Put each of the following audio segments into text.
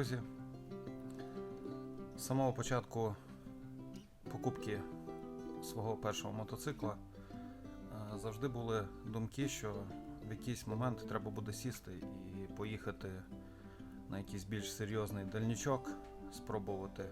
друзі. З самого початку покупки свого першого мотоцикла е, завжди були думки, що в якийсь момент треба буде сісти і поїхати на якийсь більш серйозний дальнічок, спробувати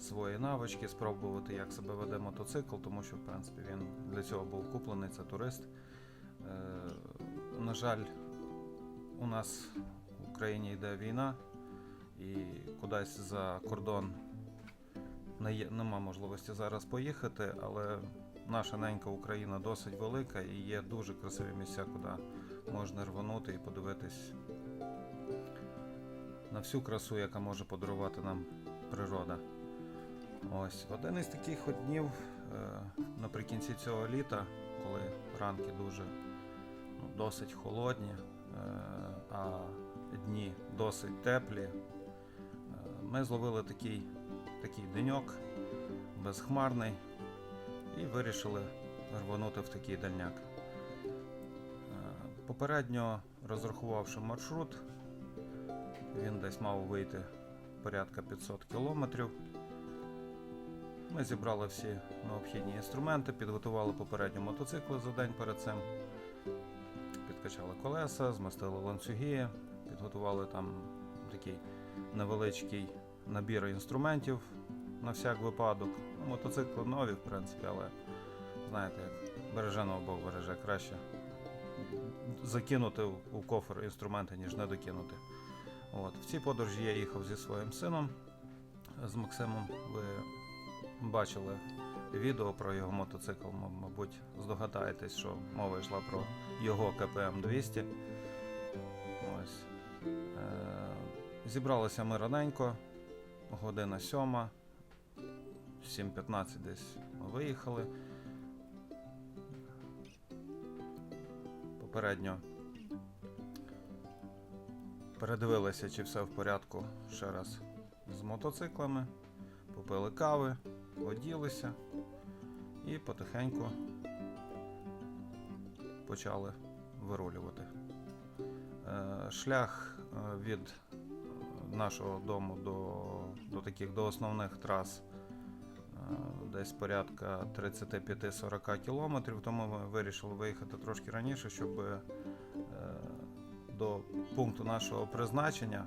свої навички, спробувати, як себе веде мотоцикл, тому що, в принципі, він для цього був куплений, це турист. Е, На жаль, у нас в Україні йде війна, і кудись за кордон не є, нема можливості зараз поїхати, але наша ненька Україна досить велика і є дуже красиві місця, куди можна рванути і подивитись на всю красу, яка може подарувати нам природа. Ось один із таких от днів е, наприкінці цього літа, коли ранки дуже ну, досить холодні, е, а дні досить теплі. Ми зловили такий, такий деньок безхмарний і вирішили рванути в такий дальняк. Е, Попередньо розрахувавши маршрут, він десь мав вийти порядка 500 кілометрів. Ми зібрали всі необхідні інструменти, підготували попередньо мотоцикли за день перед цим, підкачали колеса, змастили ланцюги, підготували там такий невеличкий набір інструментів на всяк випадок. Ну, мотоцикли нові, в принципі, але знаєте, як береженого Бог береже краще закинути у кофер інструменти, ніж не докинути. От. В цій подорожі я їхав зі своїм сином, з Максимом. Ви бачили відео про його мотоцикл, мабуть, здогадаєтесь, що мова йшла про його КПМ-200. Зібралися ми раненько, година сьома, 7.15 десь ми виїхали. Попередньо передивилися, чи все в порядку ще раз з мотоциклами, попили кави, оділися і потихеньку почали вирулювати. Е, Шлях е, від нашого дому до, до таких до основних трас е, десь порядка 35-40 кілометрів, тому ми вирішили виїхати трошки раніше, щоб е, до пункту нашого призначення,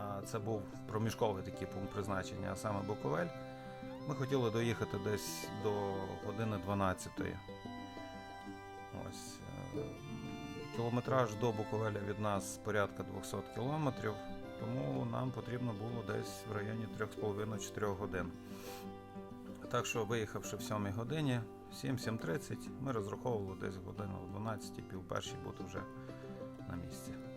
а це був проміжковий такий пункт призначення, а саме Буковель, ми хотіли доїхати десь до години 12. Ось. е, Кілометраж до Буковеля від нас порядка 200 кілометрів, тому нам потрібно було десь в районі 3,5-4 годин. Так що, виїхавши в 7 годині, 7-7.30, ми розраховували десь годину в 12 пів першій бути вже на місці.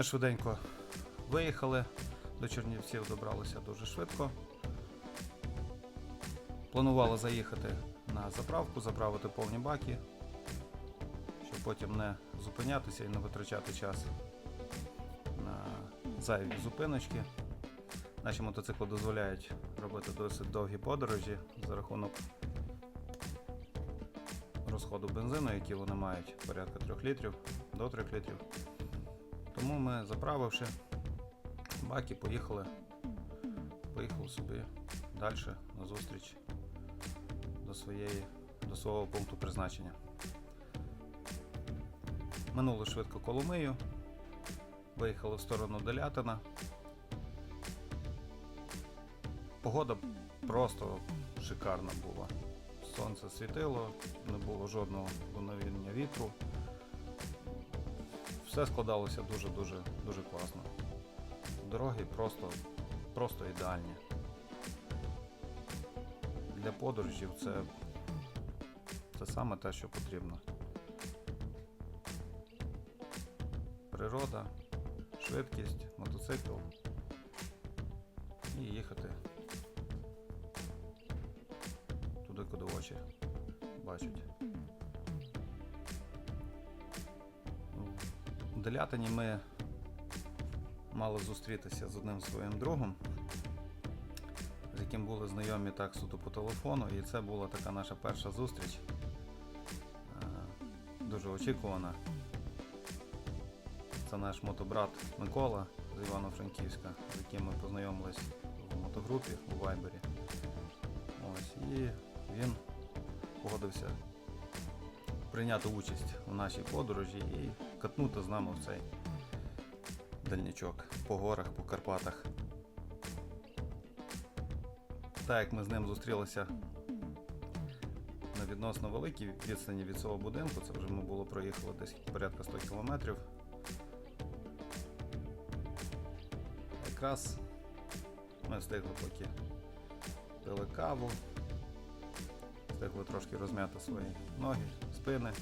Ми швиденько виїхали, до Чернівців добралися дуже швидко. Планували заїхати на заправку, заправити повні баки, щоб потім не зупинятися і не витрачати час на зайві зупиночки. Наші мотоцикли дозволяють робити досить довгі подорожі за рахунок розходу бензину, який вони мають порядка 3 літрів до 3 літрів. Тому ми, заправивши баки, поїхали, поїхали собі далі на зустріч до, своєї, до свого пункту призначення. Минули швидко Коломию, виїхали в сторону Делятина. Погода просто шикарна була. Сонце світило, не було жодного дуновіння вітру все складалося дуже-дуже дуже класно. Дороги просто, просто ідеальні. Для подорожів це, це саме те, що потрібно. Природа, швидкість, мотоцикл і їхати туди, куди очі бачать. Делятині ми мали зустрітися з одним своїм другом, з яким були знайомі так суто по телефону, і це була така наша перша зустріч. Е, Дуже очікувана. Це наш мотобрат Микола з Івано-Франківська, з яким ми познайомились в мотогрупі у Вайбері. Ось, і він погодився прийняти участь у нашій подорожі і катнути з нами в цей дальнячок по горах, по Карпатах. Так як ми з ним зустрілися на відносно великій відстані від цього будинку, це вже ми було проїхали десь порядка 100 кілометрів. Якраз ми встигли поки пили каву, встигли трошки розм'яти свої ноги, спини,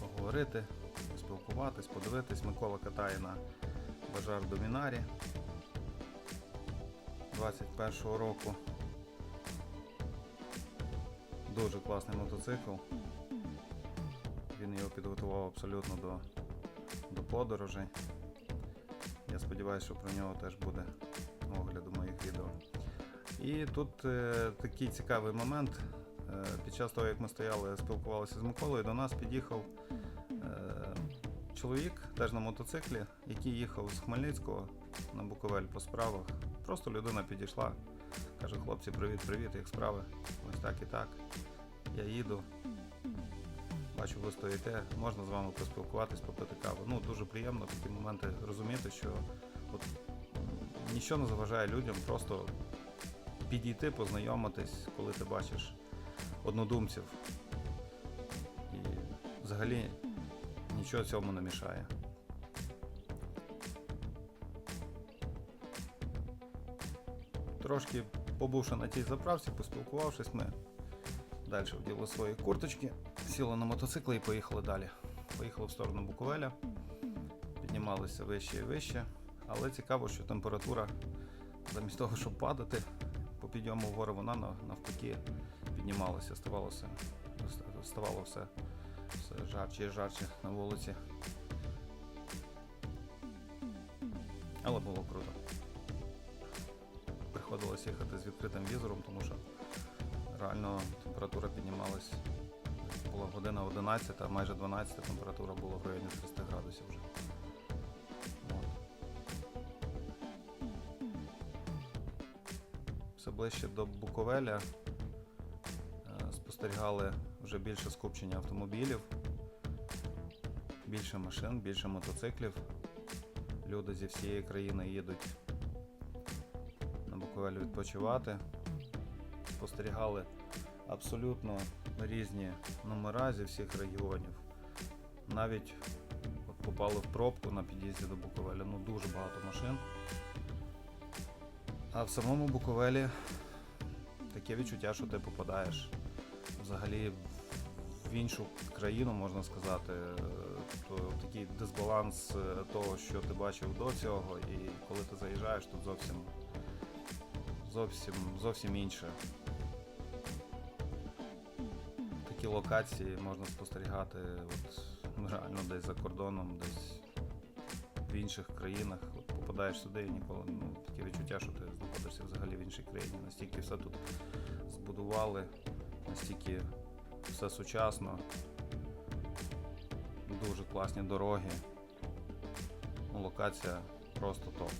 поговорити, поспілкуватись, подивитись. Микола катає на бажар Домінарі 21-го року. Дуже класний мотоцикл. Він його підготував абсолютно до, до подорожей. Я сподіваюся, що про нього теж буде огляд у моїх відео. І тут е, такий цікавий момент. Під час того, як ми стояли, спілкувалися з Миколою, до нас під'їхав е, чоловік теж на мотоциклі, який їхав з Хмельницького на Буковель по справах. Просто людина підійшла, каже: хлопці, привіт, привіт, як справи? Ось так і так. Я їду. Бачу, ви стоїте, можна з вами поспілкуватись, попити каву. Ну, дуже приємно такі моменти розуміти, що от, нічого не заважає людям просто підійти, познайомитись, коли ти бачиш однодумців. І взагалі нічого цьому не мішає. Трошки побувши на тій заправці, поспілкувавшись, ми далі вділи свої курточки, сіли на мотоцикл і поїхали далі. Поїхали в сторону Буковеля, піднімалися вище і вище, але цікаво, що температура замість того, щоб падати по підйому вгору, вона нав- навпаки піднімалася, ставалося, ставало все, все жарче і жарче на вулиці. Але було круто. Приходилось їхати з відкритим візором, тому що реально температура піднімалась. Була година 11, а майже 12 температура була в районі 30 градусів вже. Все ближче до Буковеля спостерігали вже більше скупчення автомобілів, більше машин, більше мотоциклів. Люди зі всієї країни їдуть на Буковель відпочивати. Спостерігали абсолютно різні номера зі всіх регіонів. Навіть от попали в пробку на під'їзді до Буковеля. Ну дуже багато машин. А в самому Буковелі таке відчуття, що ти попадаєш взагалі в іншу країну, можна сказати. Е, То такий дисбаланс е, того, що ти бачив до цього, і коли ти заїжджаєш, тут зовсім зовсім, зовсім інше. Такі локації можна спостерігати от, ну, реально десь за кордоном, десь в інших країнах. От попадаєш сюди і ніколи ну, таке відчуття, що ти знаходишся взагалі в іншій країні. Настільки все тут збудували, настільки все сучасно, дуже класні дороги. Локація просто топ.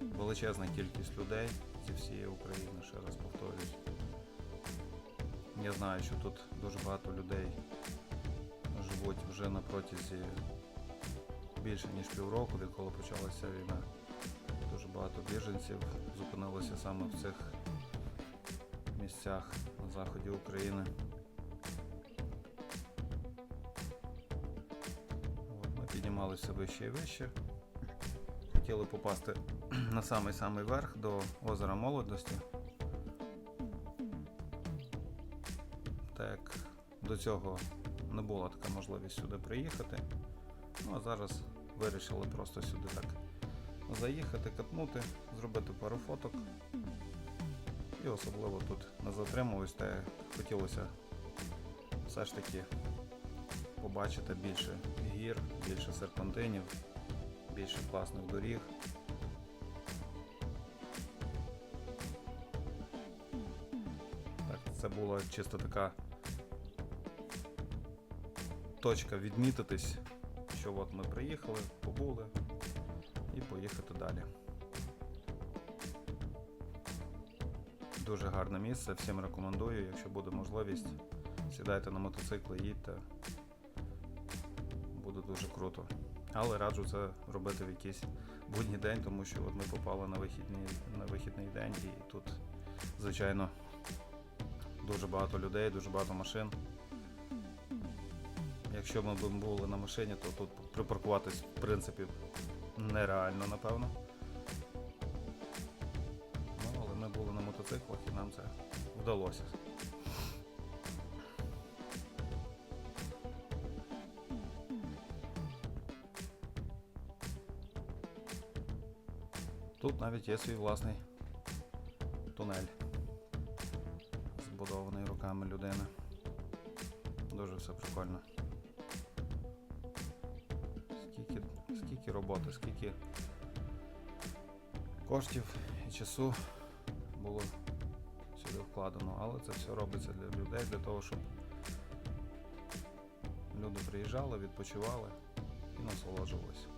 Величезна кількість людей зі всієї України, ще раз повторюсь. Я знаю, що тут дуже багато людей живуть вже на протязі більше ніж півроку, відколи почалася війна. Дуже багато біженців зупинилося саме в цих місцях на заході України. От, ми піднімалися вище і вище. Хотіли попасти на самий-самий верх до озера молодості. Так до цього не була така можливість сюди приїхати. Ну а зараз вирішили просто сюди так заїхати, катнути, зробити пару фоток. І особливо тут не затримуюсь, та хотілося все ж таки побачити більше гір, більше серпантинів, більше класних доріг. Так, це була чисто така точка відмітитись, що от ми приїхали, побули і поїхати далі. Дуже гарне місце, всім рекомендую, якщо буде можливість, сідайте на мотоцикли, їдьте. Буде дуже круто. Але раджу це робити в якийсь будній день, тому що от ми попали на вихідний, на вихідний день і тут, звичайно, дуже багато людей, дуже багато машин. Якщо ми б були на машині, то тут припаркуватись в принципі нереально, напевно. Вдалося. Тут навіть є свій власний тунель, збудований руками людини. Дуже все прикольно. Скільки, скільки роботи, скільки коштів і часу було вкладено, але це все робиться для людей, для того, щоб люди приїжджали, відпочивали і насолоджувалися.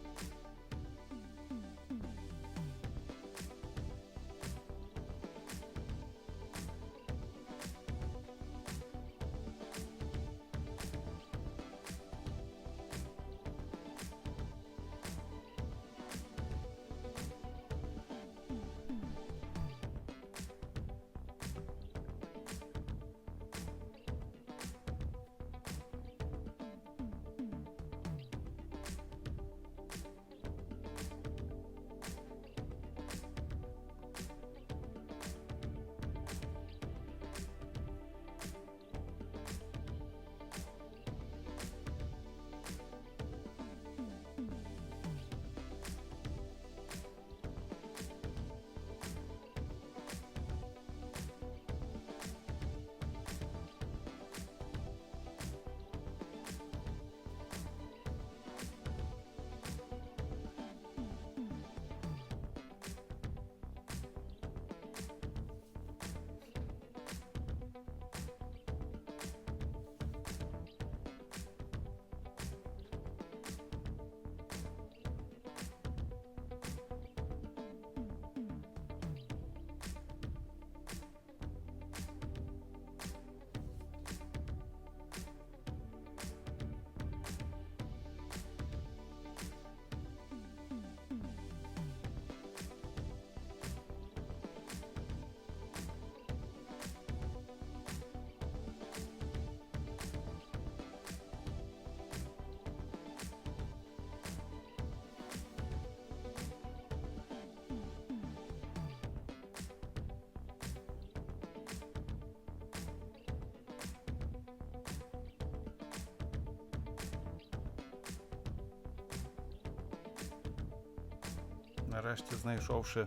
Нарешті, знайшовши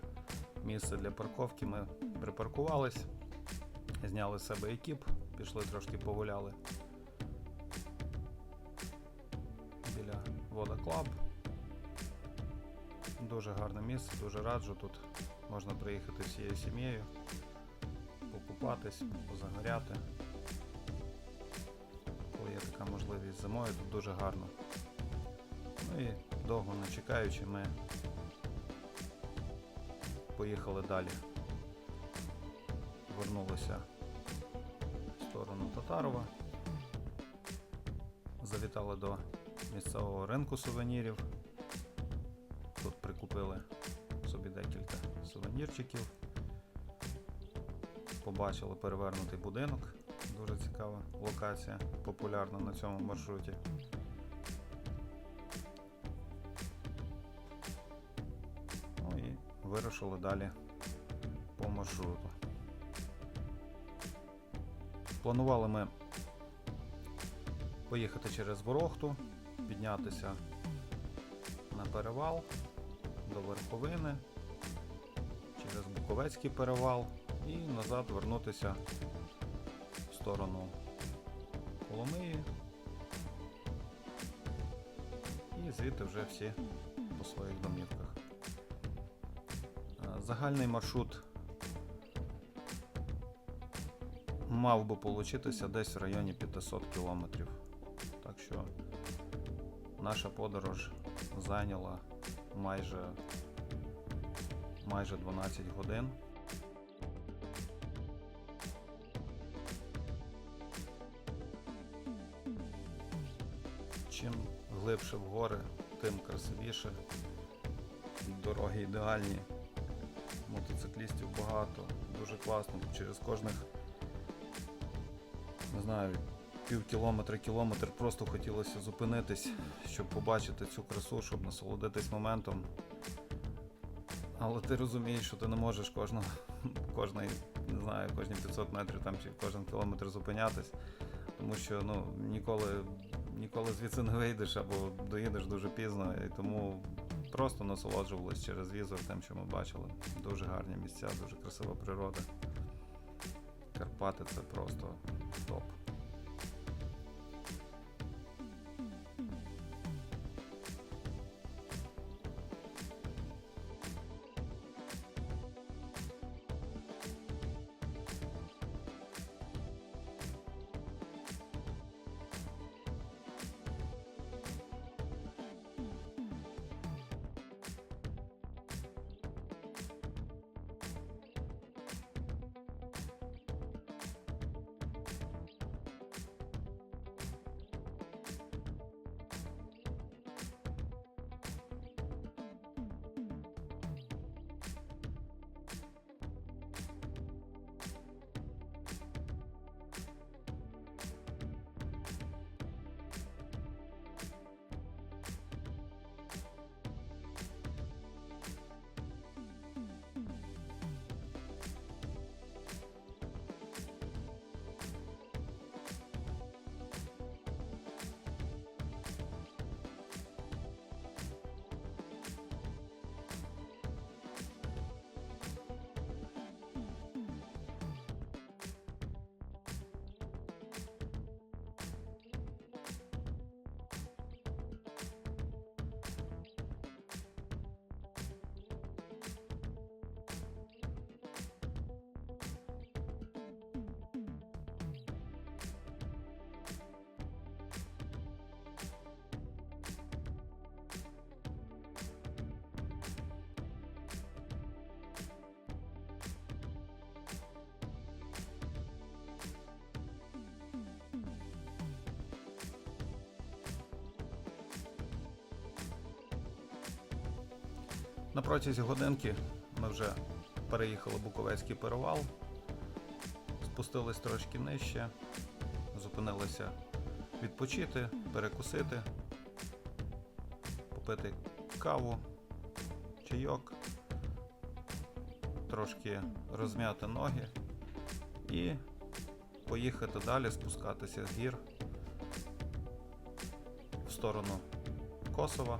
місце для парковки, ми припаркувались, зняли з себе екіп, пішли трошки погуляли біля Вода Клаб. Дуже гарне місце, дуже раджу. Тут можна приїхати всією сім'єю, покупатись, позагоряти. Коли є така можливість зимою, тут дуже гарно. Ну і довго не чекаючи, ми поїхали далі. Вернулися в сторону Татарова. Завітали до місцевого ринку сувенірів. Тут прикупили собі декілька сувенірчиків. Побачили перевернутий будинок. Дуже цікава локація, популярна на цьому маршруті. Вирушили далі по маршруту. Планували ми поїхати через Ворохту, піднятися на перевал, до Верховини, через Буковецький перевал і назад вернутися в сторону Коломиї. І звідти вже всі по своїх домівках. Загальний маршрут мав би получитися десь в районі 500 кілометрів. Так що наша подорож зайняла майже, майже 12 годин. Чим глибше в гори, тим красивіше. Дороги ідеальні. Мотоциклістів багато, дуже класно. Через кожних, не знаю, пів кілометра, кілометр просто хотілося зупинитись, щоб побачити цю красу, щоб насолодитись моментом. Але ти розумієш, що ти не можеш кожного, кожний, не знаю, кожні 500 метрів там чи кожен кілометр зупинятись, тому що ну, ніколи, ніколи звідси не вийдеш або доїдеш дуже пізно, і тому просто насолоджувались через візор тим, що ми бачили. Дуже гарні місця, дуже красива природа. Карпати це просто топ. На протязі годинки ми вже переїхали Буковецький перевал, спустились трошки нижче, зупинилися відпочити, перекусити, попити каву, чайок, трошки розм'яти ноги і поїхати далі, спускатися з гір в сторону Косова.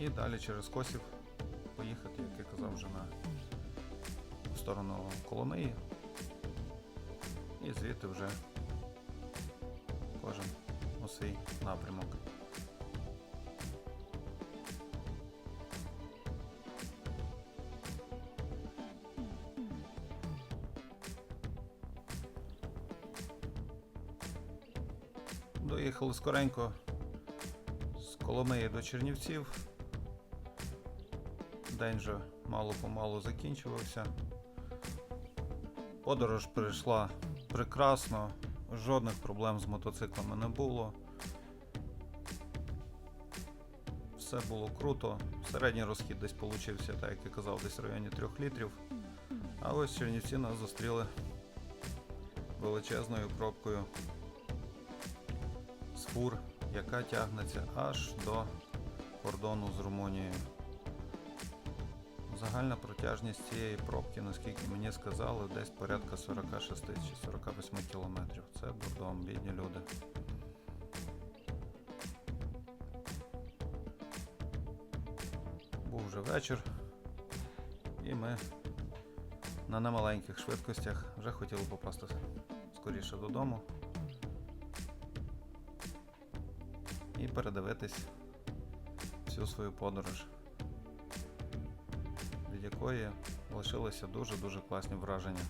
І далі через Косів поїхати, як я казав, вже на сторону Коломиї. І звідти вже кожен у свій напрямок. Доїхали скоренько з Коломиї до Чернівців. День вже мало-помалу закінчувався. Подорож прийшла прекрасно, жодних проблем з мотоциклами не було. Все було круто. Середній розхід десь получився, так як я казав, десь в районі 3 літрів. А ось Чернівці нас зустріли величезною пробкою з фур, яка тягнеться аж до кордону з Румунією. Загальна протяжність цієї пробки, наскільки мені сказали, десь порядка 46 чи 48 кілометрів. Це бордом, бідні люди. Був вже вечір і ми на немаленьких швидкостях вже хотіли попасти скоріше додому і передивитись всю свою подорож якої лишилися дуже-дуже класні враження.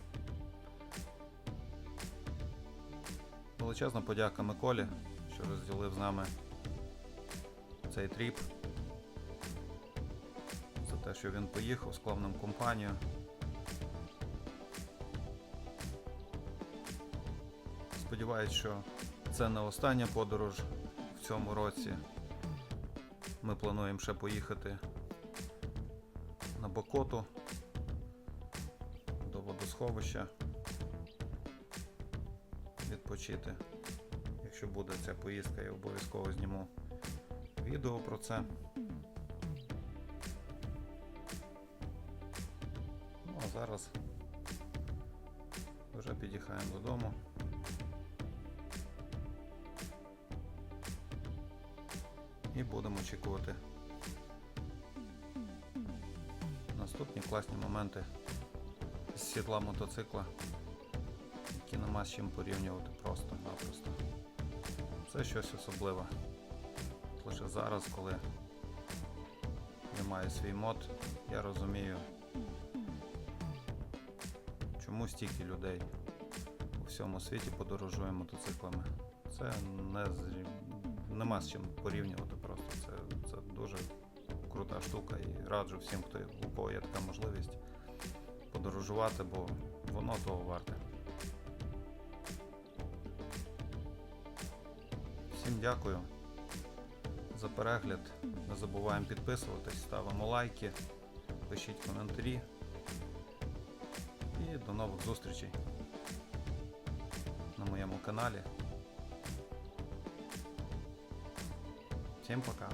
Величезна подяка Миколі, що розділив з нами цей тріп. За те, що він поїхав, склав нам компанію. Сподіваюсь, що це не остання подорож в цьому році. Ми плануємо ще поїхати Бокоту до водосховища. Відпочити. Якщо буде ця поїздка, я обов'язково зніму відео про це. Ну а зараз вже під'їхаємо додому. І будемо очікувати наступні класні моменти з сідла мотоцикла, які нема з чим порівнювати просто-напросто. Це щось особливе. Лише зараз, коли я маю свій мод, я розумію, чому стільки людей у всьому світі подорожує мотоциклами. Це не нема з чим порівнювати просто. Це, це дуже крута штука і раджу всім, хто у кого є така можливість подорожувати, бо воно того варте. Всім дякую за перегляд. Не забуваємо підписуватись, ставимо лайки, пишіть коментарі. І до нових зустрічей на моєму каналі. Всім пока!